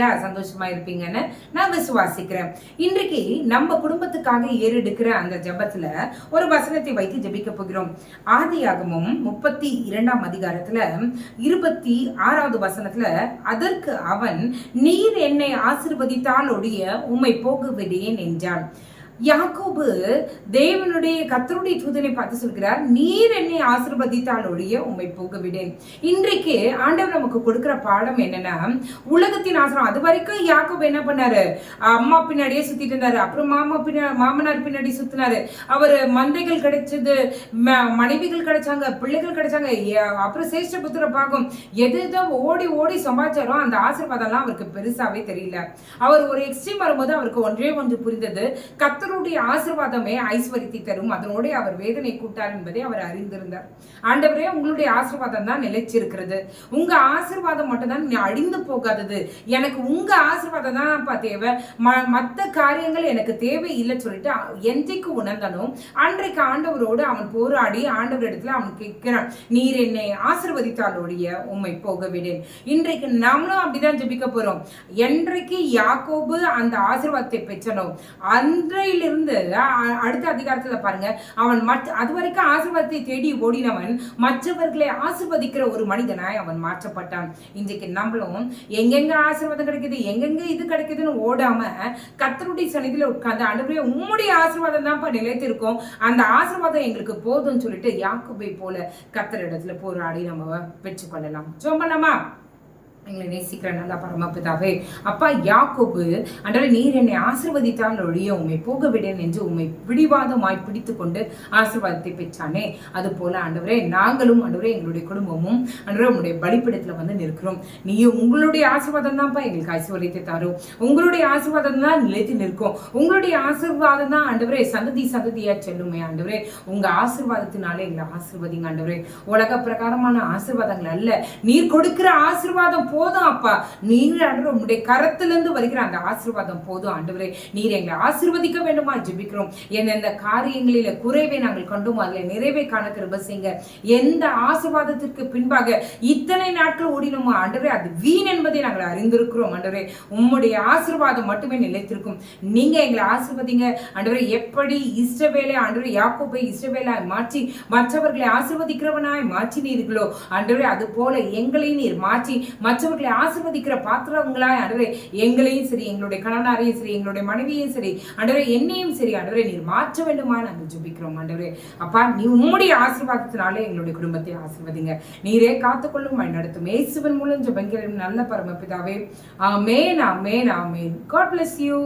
இருக்கீங்களா? சந்தோஷமா இருப்பீங்கன்னு நான் விசுவாசிக்கிறேன். இன்றைக்கு நம்ம குடும்பத்துக்காக ஏறெடுக்கிற அந்த ஜெபத்துல ஒரு வசனத்தை வைத்து ஜெபிக்க போகிறோம். ஆதியாகமும் முப்பத்தி இரண்டாம் அதிகாரத்துல இருபத்தி ஆறாவது வசனத்துல அதற்கு அவன் நீர் என்னை ஆசிர்வதித்தால் ஒழிய உம்மை போக என்றான். யாக்கோபு தேவனுடைய கத்தருடைய தூதனை பார்த்து சொல்கிறார் நீர் என்னை ஆசிர்வதித்தால் ஒழிய உண்மை போக விடேன் இன்றைக்கு ஆண்டவர் நமக்கு கொடுக்கிற பாடம் என்னன்னா உலகத்தின் ஆசிரம் அது வரைக்கும் யாக்கோபு என்ன பண்ணாரு? அம்மா பின்னாடியே சுத்திட்டு இருந்தாரு அப்புறம் மாமா பின்னா மாமனார் பின்னாடி சுத்தினாரு. அவர் மந்தைகள் கிடைச்சது ம- மனைவிகள் கிடைச்சாங்க பிள்ளைகள் கிடைச்சாங்க அப்புறம் சேஷ்ட புத்திர பாகம். எது எதோ ஓடி ஓடி சம்பாதிச்சாரோ அந்த ஆசீர்வாதம்லாம் அவருக்கு பெருசாவே தெரியல. அவர் ஒரு எக்ஸ்ட்ரீம் வரும்போது அவருக்கு ஒன்றே ஒன்று புரிந்தது கத்தருடைய ஆசிர்வாதமே ஐஸ்வர்யத்தை தரும். அதனோடு அவர் வேதனை கூட்டார் என்பதை அவர் அறிந்திருந்தார். ஆண்டவரே உங்களுடைய ஆசிர்வாதம் தான் நிலைச்சிருக்கிறது உங்க ஆசீர்வாதம் மட்டும்தான் அழிந்து போகாதது. எனக்கு உங்க ஆசீர்வாதம் தான்ப்பா தேவை. ம- காரியங்கள் எனக்கு தேவை இல்லைன்னு சொல்லிட்டு என்றைக்கு உணர்ந்தனோ அன்றைக்கு ஆண்டவரோடு அவன் போராடி ஆண்டவர் இடத்துல அவன் கேட்கிறான் நீர் என்னை ஆசிர்வதித்தாலோடைய உண்மை போக விடேன் இன்றைக்கு நாமளும் அப்படிதான் ஜபிக்க போறோம். என்றைக்கு யாக்கோபு அந்த ஆசிர்வாதத்தை பெற்றனோ அன்றையிலிருந்து இருந்து அடுத்த அதிகாரத்துல பாருங்க. அவன் மற்ற அது வரைக்கும் ஆசிர்வாதத்தை தேடி ஓடினவன் மற்றவர்களை ஆசிர்வதிக்கிற ஒரு மனிதனாய் அவன் மாற்றப்பட்டான். இன்றைக்கு நம்மளும் எங்கெங்க ஆசீர்வாதம் கிடைக்குது எங்கெங்க இது கிடைக்குதுன்னு ஓடாம கத்தருடைய சனிதியில உட்கார்ந்து அனுப்பிய உம்முடைய ஆசிர்வாதம் தான் நிலைத்திருக்கும். அந்த ஆசீர்வாதம் எங்களுக்கு போதும்னு சொல்லிட்டு யாக்கோபை போல கத்தர் இடத்துல போராடி நம்ம பெற்றுக்கொள்ளலாம். சோம்பலாமா எங்களை நேசிக்கிற நல்ல பரமபிதாவே. அப்பா யாக்கோபு அன்றாட நீர் என்னை ஆசிர்வதித்தால் ஒழிய உம்மை போக விடேன் என்று உண்மை பிடிவாதமாய் பிடித்து கொண்டு ஆசிர்வாதத்தை பெற்றானே. அது போல ஆண்டவரே நாங்களும் ஆண்டவரே எங்களுடைய குடும்பமும் ஆண்டவரே உங்களுடைய பலிப்பிடத்துல வந்து நிற்கிறோம். நீ உங்களுடைய ஆசீர்வாதம் தான்ப்பா எங்களுக்கு ஆசீர்வாதத்தை தரும். உங்களுடைய ஆசீர்வாதம் தான் நிலைத்து நிற்கும். உங்களுடைய ஆசீர்வாதம் தான் ஆண்டவரே சந்ததி சந்ததியா செல்லுமே ஆண்டவரே. உங்க ஆசிர்வாதத்தினாலே எங்களை ஆசிர்வதிங்க ஆண்டவரே. உலக பிரகாரமான ஆசீர்வாதங்கள் அல்ல. நீர் கொடுக்கிற ஆசிர்வாதம் போதும் அப்பா. நீர் ஆண்டவர் உங்களுடைய கரத்திலிருந்து வருகிற அந்த ஆசீர்வாதம் போதும் ஆண்டவரே. நீர் எங்களை ஆசீர்வதிக்க வேண்டுமா? ஜெபிக்கிறோம். எந்தெந்த காரியங்களில குறைவை நாங்கள் கண்டோம் அதில் நிறைவை காண கிருப செய்யுங்க. எந்த ஆசீர்வாதத்திற்கு பின்பாக இத்தனை நாட்கள் ஓடினோமோ ஆண்டவரே அது வீண் என்பதை நாங்கள் அறிந்திருக்கிறோம் ஆண்டவரே. உம்முடைய ஆசீர்வாதம் மட்டுமே நிலைத்திருக்கும். நீங்க எங்களை ஆசீர்வதிங்க. ஆண்டவரே எப்படி இஷ்டவேலை ஆண்டவரே யாக்கோபை இஷ்டவேலாய் மாற்றி மற்றவர்களை ஆசீர்வதிக்கிறவனாய் மாற்றினீர்களோ ஆண்டவரே அது போல எங்களை நீர் மாற்றி மற்றவர்களை ஆசிர்வதிக்கிற பாத்திரங்களாய் ஆண்டவரே எங்களையும் சரி எங்களுடைய கணவனாரையும் சரி எங்களுடைய மனைவியையும் சரி ஆண்டவரே என்னையும் சரி ஆண்டவரே நீர் மாற்ற வேண்டுமா நாங்கள் ஜுபிக்கிறோம் ஆண்டவரே அப்பா நீ உம்முடைய ஆசீர்வாதத்தினாலே எங்களுடைய குடும்பத்தை ஆசிர்வதிங்க. நீரே காத்துக்கொள்ளும் வழி நடத்தும் ஏசுவன் மூலம் ஜபங்கிற நல்ல பரமபிதாவே. Amen amen amen. God bless you